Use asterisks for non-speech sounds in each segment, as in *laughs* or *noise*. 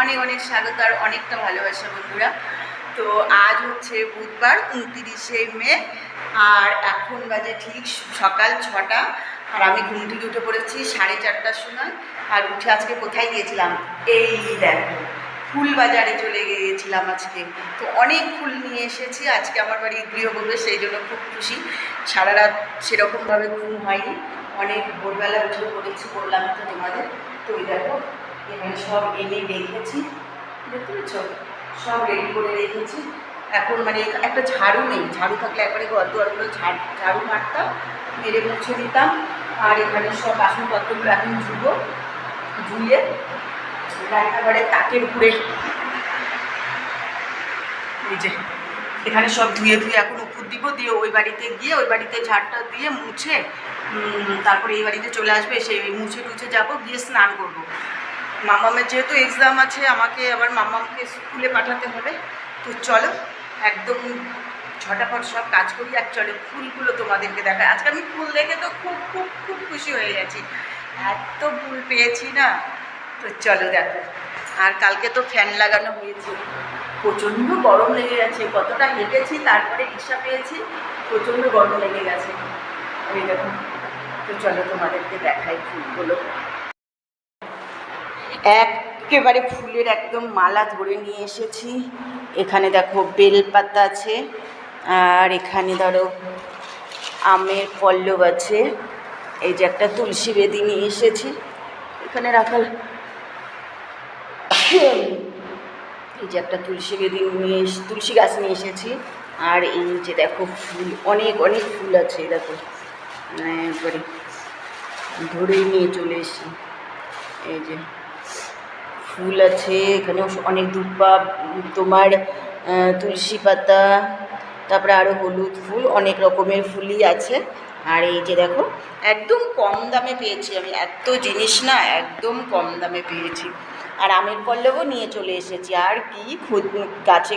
অনেক অনেক স্বাগত আর অনেকটা ভালোবাসা বন্ধুরা। তো আজ হচ্ছে বুধবার, উনতিরিশে মে, আর এখন বাজে ঠিক সকাল ছটা। আর আমি ঘুম থেকে উঠে পড়েছি সাড়ে চারটার সময়। আর উঠে আজকে কোথায় গিয়েছিলাম? এই দেখো ফুল বাজারে চলে গিয়েছিলাম আজকে। তো অনেক ফুল নিয়ে এসেছি, আজকে আমার বাড়ি গৃহপ্রবেশ সেই জন্য খুব খুশি। সারা রাত সেরকমভাবে ঘুম হয়নি। অনেক ভোরবেলা উঠে পড়েছি বললাম তো তোমাদের। তো ওই দেখো, এখানে সব এনে রেখেছি। দেখতে পেয়েছ সব রেডি করে রেখেছি। এখন মানে একটা ঝাড়ু নেই। ঝাড়ু থাকলে একবারে ঘর দুয়ারগুলো ঝাড়, ঝাড়ু মারতাম, মেরে মুছে দিতাম। আর এখানে সব বাসনপত্রগুলো এখন ধুবো, ধুয়ে রান্নাঘরে তাকের উপরে এই যে, এখানে সব ধুয়ে ধুয়ে এখন উপর দিব, দিয়ে ওই বাড়িতে গিয়ে ওই বাড়িতে ঝাড়টা দিয়ে মুছে তারপরে এই বাড়িতে চলে আসবে সেই মুছে টুছে যাব, গিয়ে স্নান করব। মামামের যেহেতু এক্সাম আছে, আমাকে আবার মামামকে স্কুলে পাঠাতে হবে, তো চলো একদম ঝটাপট সব কাজ করি আর চলো ফুলগুলো তোমাদেরকে দেখায় আজকে আমি ফুল দেখে তো খুব খুব খুব খুশি হয়ে গেছি। এত ফুল পেয়েছি না। তো চলো দেখো। আর কালকে তো ফ্যান লাগানো হয়েছে। প্রচণ্ড গরম লেগে গেছে। কতটা হেঁটেছি, তারপরে রিক্সা পেয়েছি। প্রচণ্ড গরম লেগে গেছে। ওই দেখো। তো চলো তোমাদেরকে দেখাই ফুলগুলো। একেবারে ফুলের একদম মালা ধরে নিয়ে এসেছি। এখানে দেখো বেলপাতা আছে। আর এখানে ধরো আমের পল্লব আছে। এই যে একটা তুলসী বেদি নিয়ে এসেছি। এখানে রাখাল। এই যে একটা তুলসী বেদি নিয়ে তুলসী গাছ নিয়ে এসেছি। আর এই যে দেখো ফুল অনেক অনেক ফুল আছে দেখো। মানে একবারে ধরেই নিয়ে চলে এসেছি। এই যে ফুল আছে এখানেও অনেক উম, তোমার তুলসী পাতা তারপরে আরও হলুদ ফুল, অনেক রকমের ফুলই আছে। আর এই যে দেখো, একদম কম দামে পেয়েছি আমি। এত জিনিস না, একদম কম দামে পেয়েছি। আর আমের পল্লবও নিয়ে চলে এসেছি। আর কি খুদ গাছে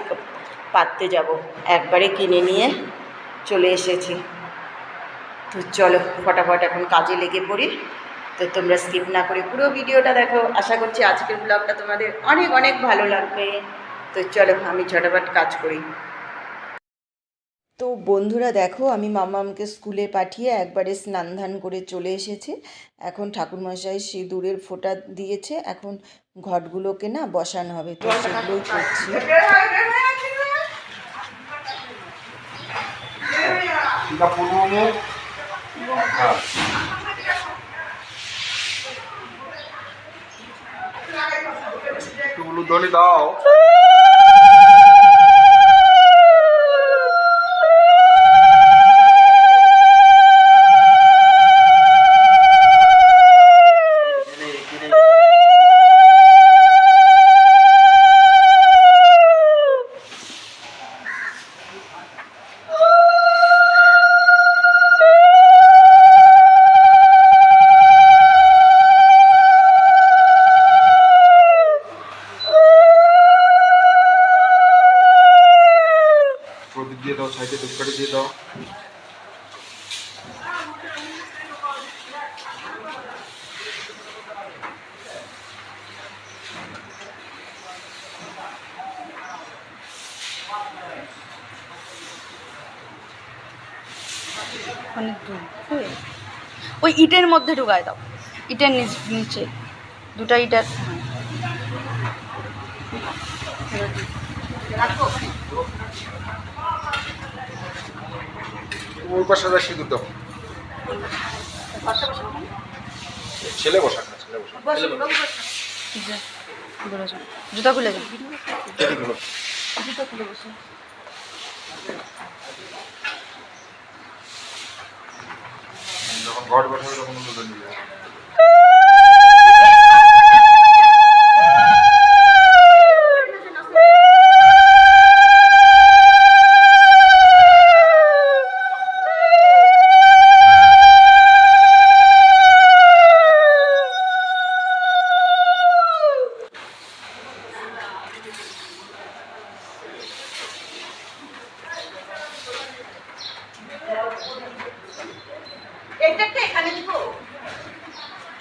পাততে যাব। একবারে কিনে নিয়ে চলে এসেছি। তো চলো, ফটাফট এখন কাজে লেগে পড়ি। তো তোমরা স্কিপ না করে পুরো ভিডিওটা দেখো। আশা করছি আজকের ব্লগটা তোমাদের অনেক অনেক ভালো লাগবে। তো চলো, আমি ঝটাপট কাজ করি। তো বন্ধুরা দেখো, আমি মামামকে স্কুলে পাঠিয়ে একবারে স্নান ধান করে চলে এসেছি। এখন ঠাকুরমশাই সিঁদুরের ফোঁটা দিয়েছে, এখন ঘটগুলোকে না বসানো হবে। তো সেগুলোই করছি। হ্যাঁ। দাও। সাইডে ধূপকাঠি দিয়ে দাও। ওই ইটের মধ্যে ঢুকায় দাও। ইটের নিচ- নিচে। দুটা ইটের ওই পাশে যা সিঁদুর ছেলে বসা না ছেলে ঘুরে যাও। জুতা খুলে বসে যখন ঘর বসাবে তখন উলুধ্বনি দিয়ে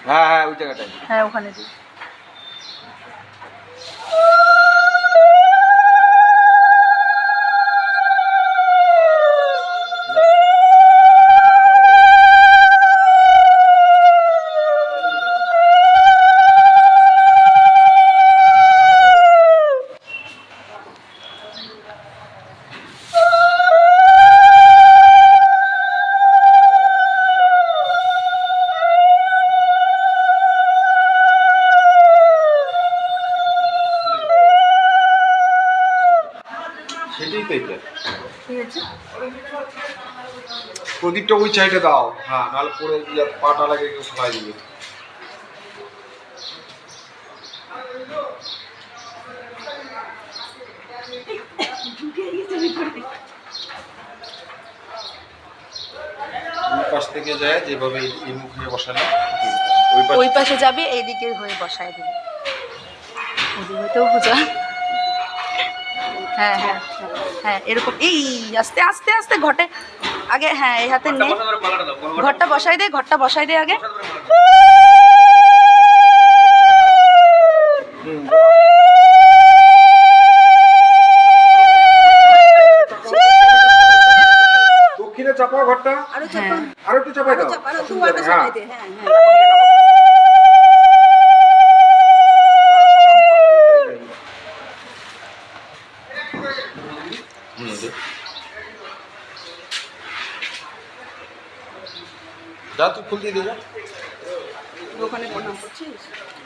হ্যাঁ ওই জায়গাটায় হ্যাঁ ওখানে দিই প্রদীপটা ওই সাইডে দাও। হ্যাঁ নাহলে পরে গিয়ে পাটা লাগে কেউ ফেলাই দিবে। ওই পাশ থেকে যায় যেভাবে এই- মুখে বসালে ওই পাশে যাবে এদিকে হয়ে বসায় দিবে। ওদিকে হয়তো পূজা। হ্যাঁ হ্যাঁ হ্যাঁ এরকম এই আস্তে আস্তে আস্তে ঘটে। আগে হ্যাঁ এই হাতে নিয়ে ঘরটা বসাই দে ঘরটা বসাই দে আগে। দক্ষিণে চাপা ঘরটা। হ্যাঁ আরও একটু চাপাই দাও। হ্যাঁ। হুম,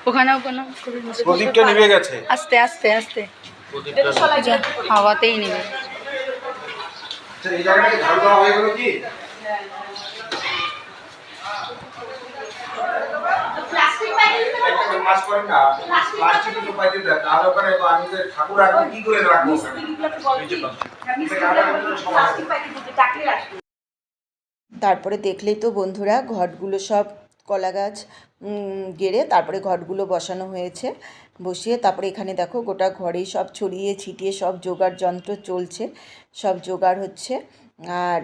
ওখানেও কোনো? প্রদীপটা নিভে গেছে? আস্তে আস্তে আস্তে। হাওয়াতেই নেবে আচ্ছা, এই জায়গাটাকে ঝাড়ু দেওয়া হয়ে গেল কি? মাছ করেন না প্লাস্টিক দুটো পাইতে দেয় তাহলে ওখানে আমি ঠাকুর রাখব কি করে রাখব ওখানে? এই যে plastic। এটা আলাদা করে সমান। তারপরে দেখলেই তো বন্ধুরা ঘটগুলো সব কলা গাছ গেড়ে তারপরে ঘটগুলো বসানো হয়েছে। বসিয়ে তারপরে এখানে দেখো গোটা ঘরেই সব ছড়িয়ে ছিটিয়ে সব জোগাড় যন্ত্র চলছে, সব জোগাড় হচ্ছে। আর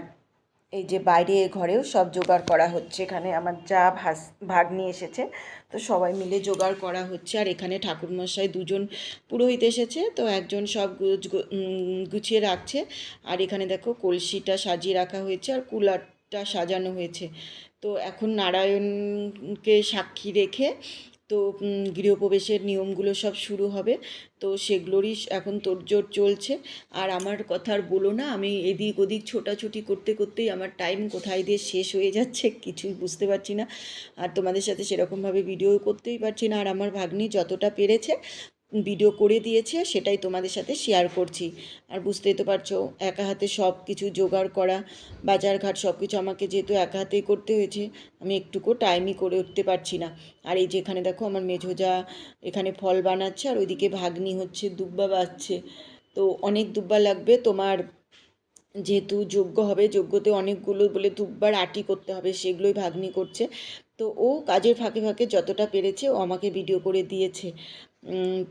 এই যে বাইরে ঘরেও সব জোগাড় করা হচ্ছে। এখানে আমার যা ভাস ভাগ নিয়ে এসেছে, তো সবাই মিলে জোগাড় করা হচ্ছে। আর এখানে ঠাকুরমশাই দুজন পুরোহিত এসেছে, তো একজন সব গুছ গুছিয়ে রাখছে। আর এখানে দেখো কলসিটা সাজিয়ে রাখা হয়েছে। আর কুলারটা সাজানো হয়েছে। তো এখন নারায়ণকে সাক্ষী রেখে তো গৃহপ্রবেশের নিয়মগুলো সব শুরু হবে। তো সেগুলোরই এখন তোড়জোড় চলছে। আর আমার কথা আর বলো না, আমি এদিক ওদিক ছোটাছুটি করতে করতেই আমার টাইম কোথায় দিয়ে শেষ হয়ে যাচ্ছে কিছুই বুঝতে পারছি না। আর তোমাদের সাথে সেরকমভাবে ভিডিও করতেই পারছি না। আর আমার ভাগ্নি যতটা পেরেছে ভিডিও করে দিয়েছে, সেটাই তোমাদের সাথে শেয়ার করছি। আর বুঝতেই তো পারছ, একা হাতে সব কিছু জোগাড় করা, বাজারঘাট সব কিছু আমাকে যেহেতু একা হাতেই করতে হয়েছে, আমি একটুকু টাইমই করে উঠতে পারছি না। আর এই যে এখানে দেখো আমার মেঝোজা এখানে ফল বানাচ্ছে, আর ওইদিকে ভাগ্নি হচ্ছে, দুব্বা বাচ্ছে। তো অনেক দুব্বা লাগবে, তোমার যেহেতু যোগ্য হবে, যোগ্যতে অনেকগুলো বলে দুব্বার আটি করতে হবে, সেগুলোই ভাগ্নি করছে। তো ও কাজের ফাঁকে ফাঁকে যতটা পেরেছে ও আমাকে ভিডিও করে দিয়েছে।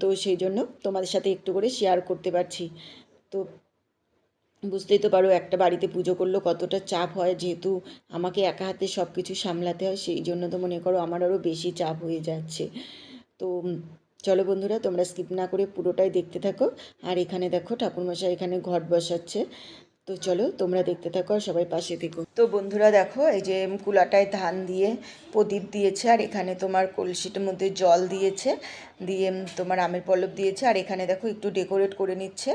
তো সেই জন্য তোমাদের সাথে একটু করে শেয়ার করতে পারছি। তো বুঝতেই তো পারো একটা বাড়িতে পুজো করলেও কতটা চাপ হয়। যেহেতু আমাকে একা হাতে সব কিছু সামলাতে হয়, সেই জন্য তো মনে করো আমার আরও বেশি চাপ হয়ে যাচ্ছে। তো চলো বন্ধুরা, তোমরা স্কিপ না করে পুরোটাই দেখতে থাকো। আর এখানে দেখো ঠাকুরমশাই এখানে ঘট বসাচ্ছে। তো চলো তোমরা দেখতে থাকো আর সবাই পাশে থেকো তো বন্ধুরা দেখো, এই যে কুলাটায় ধান দিয়ে প্রদীপ দিয়েছে আর এখানে তোমার কলসিটার মধ্যে জল দিয়েছে, দিয়ে তোমার আমের পল্লব দিয়েছে আর এখানে দেখো একটু ডেকোরেট করে নিচ্ছে।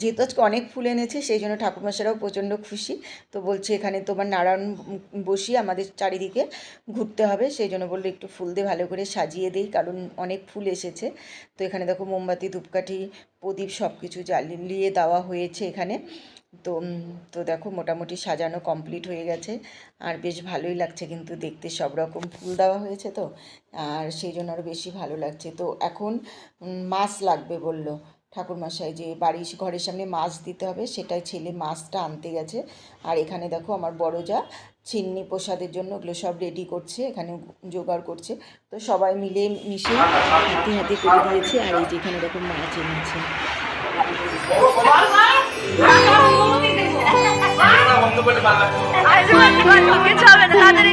যেহেতু আজকে অনেক ফুল এনেছে, সেই জন্য ঠাকুরমশারাও প্রচণ্ড খুশি। তো বলছে, এখানে তোমার নারায়ণ বসিয়ে আমাদের চারিদিকে ঘুরতে হবে। সেই জন্য বলল, একটু ফুল দিয়ে ভালো করে সাজিয়ে দিই, কারণ অনেক ফুল এসেছে। তো এখানে দেখো মোমবাতি, ধূপকাঠি, প্রদীপ সব কিছু জ্বালিয়ে দেওয়া হয়েছে এখানে। তো তো দেখো মোটামুটি সাজানো কমপ্লিট হয়ে গেছে। আর বেশ ভালোই লাগছে কিন্তু দেখতে, সব রকম ফুল দেওয়া হয়েছে তো। আর সেই জন্য আরও বেশি ভালো লাগছে। তো এখন মাছ লাগবে বলল। ঠাকুরমশাই যে বাড়ির ঘরের সামনে মাছ দিতে হবে, সেটাই ছেলে মাছটা আনতে গেছে। আর এখানে দেখো আমার বড় যা, চিন্নি প্রসাদের জন্য ওগুলো সব রেডি করছে এখানে জোগাড় করছে। তো সবাই মিলে মিশে হাতে হাতে করে দিয়েছে, আর এই যেখানে দেখো মাছ এনেছে তাড়াতাড়ি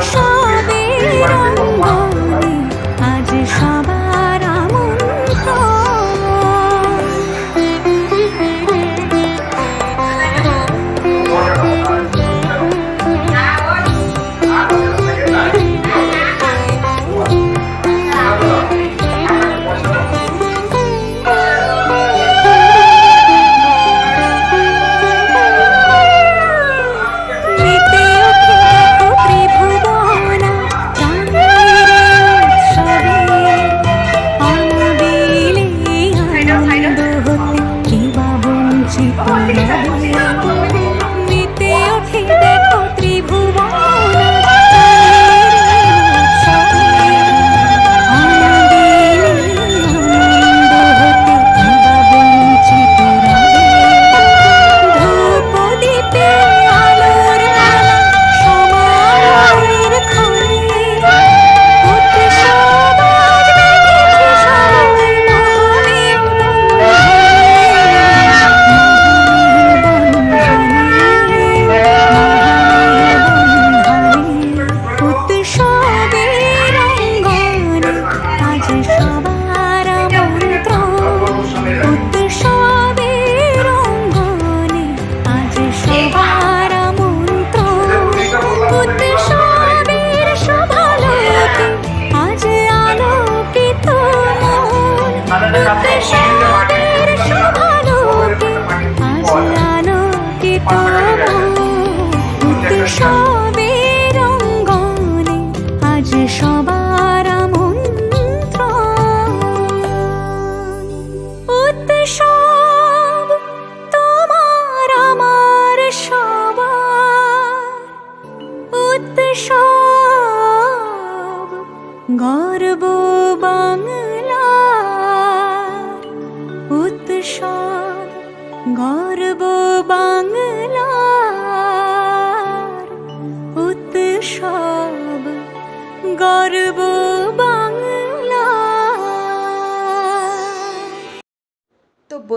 Sabi.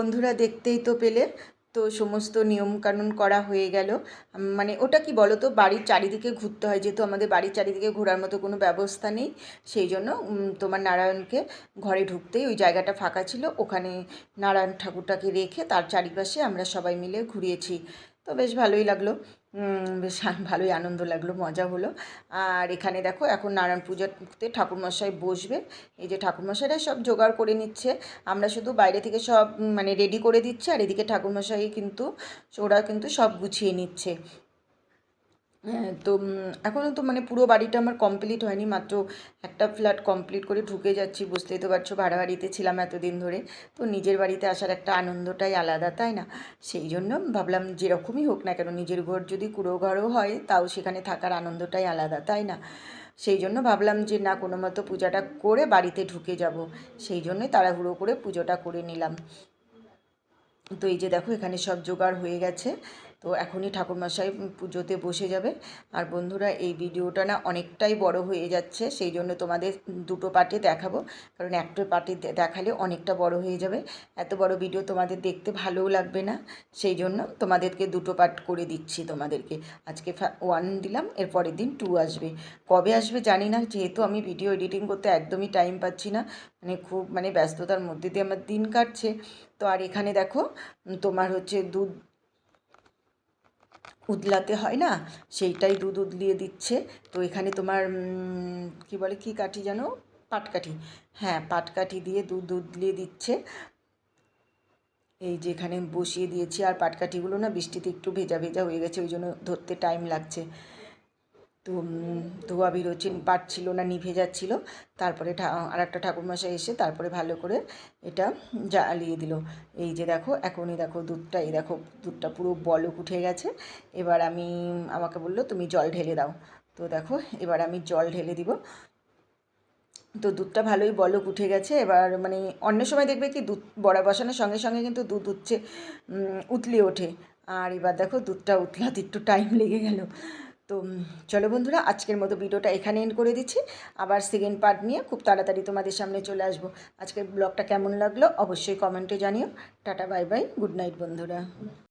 বন্ধুরা দেখতেই তো পেলে। তো সমস্ত নিয়মকানুন করা হয়ে গেল। মানে ওটা কি বলো তো বাড়ির চারিদিকে ঘুরতে হয়। যেহেতু আমাদের বাড়ির চারিদিকে ঘোরার মতো কোনো ব্যবস্থা নেই, সেই জন্য তোমার নারায়ণকে ঘরে ঢুকতেই ওই জায়গাটা ফাঁকা ছিল। ওখানে নারায়ণ ঠাকুরটাকে রেখে তার চারিপাশে আমরা সবাই মিলে ঘুরিয়েছি। তো বেশ ভালোই লাগল। বেশ *laughs* ভালোই আনন্দ লাগল, মজা হলো। আর এখানে দেখো, এখন নারায়ণ পুজোতে ঠাকুরমশাই বসবে। এই যে ঠাকুরমশাইরা সব জোগাড় করে নিচ্ছে। আমরা শুধু বাইরে থেকে সব মানে রেডি করে দিচ্ছে, আর এদিকে ঠাকুরমশাই কিন্তু, ওরা কিন্তু সব গুছিয়ে নিচ্ছে। তো উম, এখনও তো মানে পুরো বাড়িটা আমার কমপ্লিট হয়নি মাত্র একটা ফ্ল্যাট কমপ্লিট করে ঢুকে যাচ্ছি বুঝতেই তো পারছ ভাড়া বাড়িতে ছিলাম এতদিন ধরে। তো নিজের বাড়িতে আসার একটা আনন্দটাই আলাদা তাই না? সেই জন্য ভাবলাম যেরকমই হোক না কেন নিজের ঘর যদি কুড়ো ঘরও হয় তাও সেখানে থাকার আনন্দটাই আলাদা তাই না? সেই জন্য ভাবলাম যে না কোনো মতো পূজাটা করে বাড়িতে ঢুকে যাব। সেই জন্যই তাড়াহুড়ো করে পুজোটা করে নিলাম। তো এই যে দেখো এখানে সব জোগাড় হয়ে গেছে। তো এখনই ঠাকুরমশাই পুজোতে বসে যাবে। আর বন্ধুরা, এই ভিডিওটা না অনেকটাই বড় হয়ে যাচ্ছে, সেই জন্য তোমাদের দুটো পার্টে দেখাবো। কারণ একটা পার্টে দেখালে অনেকটা বড় হয়ে যাবে। এত বড় ভিডিও তোমাদের দেখতে ভালোও লাগবে না, সেই জন্য তোমাদেরকে দুটো পার্ট করে দিচ্ছি তোমাদেরকে। আজকে ওয়ান দিলাম এর পরের দিন টু আসবে। কবে আসবে জানি না, যেহেতু আমি ভিডিও এডিটিং করতে একদমই টাইম পাচ্ছি না। মানে খুব মানে ব্যস্ততার মধ্যে দিয়ে আমার দিন কাটছে। তো আর এখানে দেখো তোমার হচ্ছে দুধ উদলাতে হয় না? সেইটাই দুধ উদলিয়ে দিচ্ছে। তো এখানে তোমার কি বলে, কি কাঠি যেন পাটকাঠি হ্যাঁ পাটকাঠি দিয়ে দুধ উদলিয়ে দিচ্ছে। এই যে এখানে বসিয়ে দিয়েছি। আর পাটকাঠিগুলো না বৃষ্টিতে একটু ভেজা ভেজা হয়ে গেছে, ওই জন্য ধরতে টাইম লাগছে। তো ধোয়া বেরোচ্ছে পারছিল না, নিভে যাচ্ছিল। তারপরে আর একটা ঠাকুরমশাই এসে তারপরে ভালো করে এটা জ্বালিয়ে দিল। এই যে দেখো, এখনই দেখো দুধটা, এই দেখো দুধটা পুরো বলক উঠে গেছে। এবার আমি, আমাকে বলল, তুমি জল ঢেলে দাও। তো দেখো, এবার আমি জল ঢেলে দিব। তো দুধটা ভালোই বলক উঠে গেছে। এবার মানে অন্য সময় দেখবে কি, দুধ, বড়া বসানোর সঙ্গে সঙ্গে কিন্তু দুধ উঠছে উতলে ওঠে। আর এবার দেখো দুধটা উতলাতে একটু টাইম লেগে গেল। তো চলো বন্ধুরা, আজকের মতো ভিডিওটা এখানে এন্ড করে দিচ্ছি। আবার সেকেন্ড পার্ট নিয়ে খুব তাড়াতাড়ি তোমাদের সামনে চলে আসব। আজকের ব্লগটা কেমন লাগল অবশ্যই কমেন্টে জানিও। Tata bye bye good night বন্ধুরা।